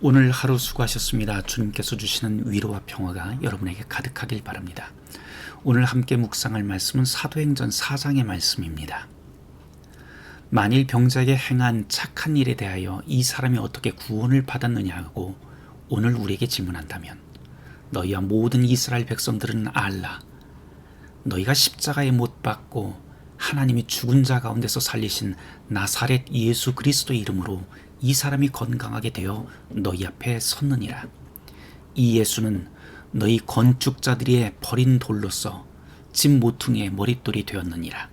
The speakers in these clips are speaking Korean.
오늘 하루 수고하셨습니다. 주님께서 주시는 위로와 평화가 여러분에게 가득하길 바랍니다. 오늘 함께 묵상할 말씀은 사도행전 4장의 말씀입니다. 만일 병자에게 행한 착한 일에 대하여 이 사람이 어떻게 구원을 받았느냐고 오늘 우리에게 질문한다면 너희와 모든 이스라엘 백성들은 알라 너희가 십자가에 못 박고 하나님이 죽은 자 가운데서 살리신 나사렛 예수 그리스도의 이름으로 이 사람이 건강하게 되어 너희 앞에 섰느니라. 이 예수는 너희 건축자들이 버린 돌로서 집 모퉁이의 머릿돌이 되었느니라.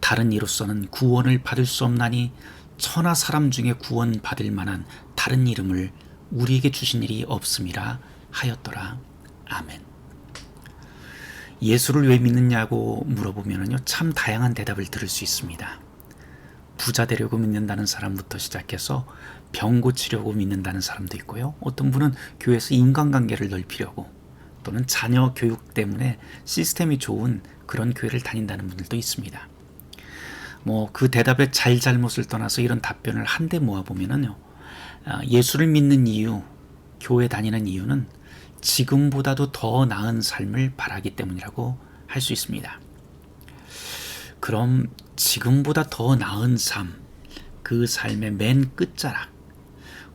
다른 이로서는 구원을 받을 수 없나니 천하 사람 중에 구원 받을 만한 다른 이름을 우리에게 주신 일이 없음이라 하였더라. 아멘. 예수를 왜 믿느냐고 물어보면요. 참 다양한 대답을 들을 수 있습니다. 부자 되려고 믿는다는 사람부터 시작해서 병 고치려고 믿는다는 사람도 있고요. 어떤 분은 교회에서 인간관계를 넓히려고 또는 자녀 교육 때문에 시스템이 좋은 그런 교회를 다닌다는 분들도 있습니다. 뭐 그 대답의 잘잘못을 떠나서 이런 답변을 한데 모아보면은요. 아, 예수를 믿는 이유, 교회 다니는 이유는 지금보다도 더 나은 삶을 바라기 때문이라고 할 수 있습니다. 그럼 지금보다 더 나은 삶, 그 삶의 맨 끝자락,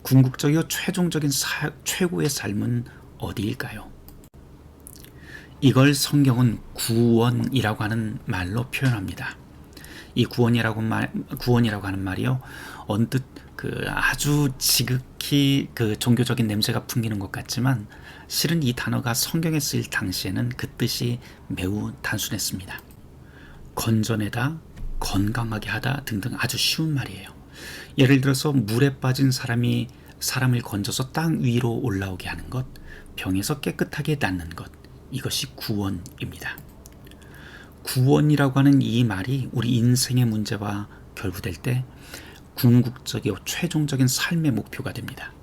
궁극적이고 최종적인 사, 최고의 삶은 어디일까요? 이걸 성경은 구원이라고 하는 말로 표현합니다. 이 구원이라고 말 구원이라고 하는 말이요 언뜻 그 아주 지극히 그 종교적인 냄새가 풍기는 것 같지만 실은 이 단어가 성경에 쓰일 당시에는 그 뜻이 매우 단순했습니다. 건전해다, 건강하게 하다 등등 아주 쉬운 말이에요. 예를 들어서 물에 빠진 사람이 사람을 건져서 땅 위로 올라오게 하는 것, 병에서 깨끗하게 낫는 것, 이것이 구원입니다. 구원이라고 하는 이 말이 우리 인생의 문제와 결부될 때 궁극적이고 최종적인 삶의 목표가 됩니다.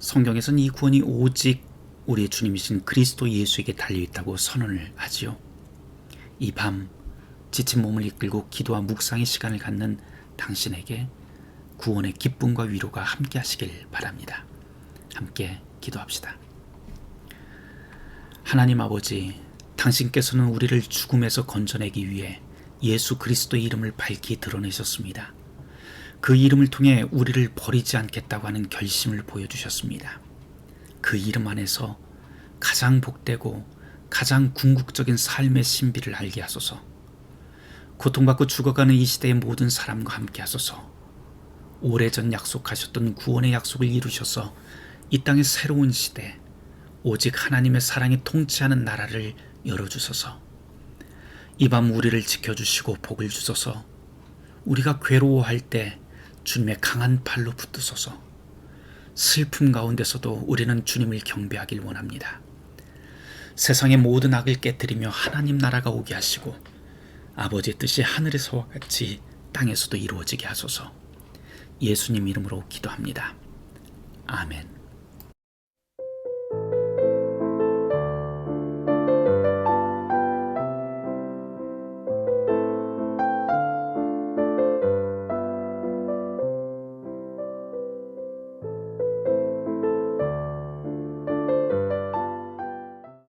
성경에서는 이 구원이 오직 우리의 주님이신 그리스도 예수에게 달려 있다고 선언을 하지요. 이 밤 지친 몸을 이끌고 기도와 묵상의 시간을 갖는 당신에게 구원의 기쁨과 위로가 함께 하시길 바랍니다. 함께 기도합시다. 하나님 아버지, 당신께서는 우리를 죽음에서 건져내기 위해 예수 그리스도의 이름을 밝히 드러내셨습니다. 그 이름을 통해 우리를 버리지 않겠다고 하는 결심을 보여주셨습니다. 그 이름 안에서 가장 복되고 가장 궁극적인 삶의 신비를 알게 하소서. 고통받고 죽어가는 이 시대의 모든 사람과 함께 하소서. 오래전 약속하셨던 구원의 약속을 이루셔서 이 땅의 새로운 시대, 오직 하나님의 사랑이 통치하는 나라를 열어주소서. 이 밤 우리를 지켜주시고 복을 주소서. 우리가 괴로워할 때 주님의 강한 팔로 붙드소서. 슬픔 가운데서도 우리는 주님을 경배하길 원합니다. 세상의 모든 악을 깨뜨리며 하나님 나라가 오게 하시고 아버지의 뜻이 하늘에서와 같이 땅에서도 이루어지게 하소서. 예수님 이름으로 기도합니다. 아멘.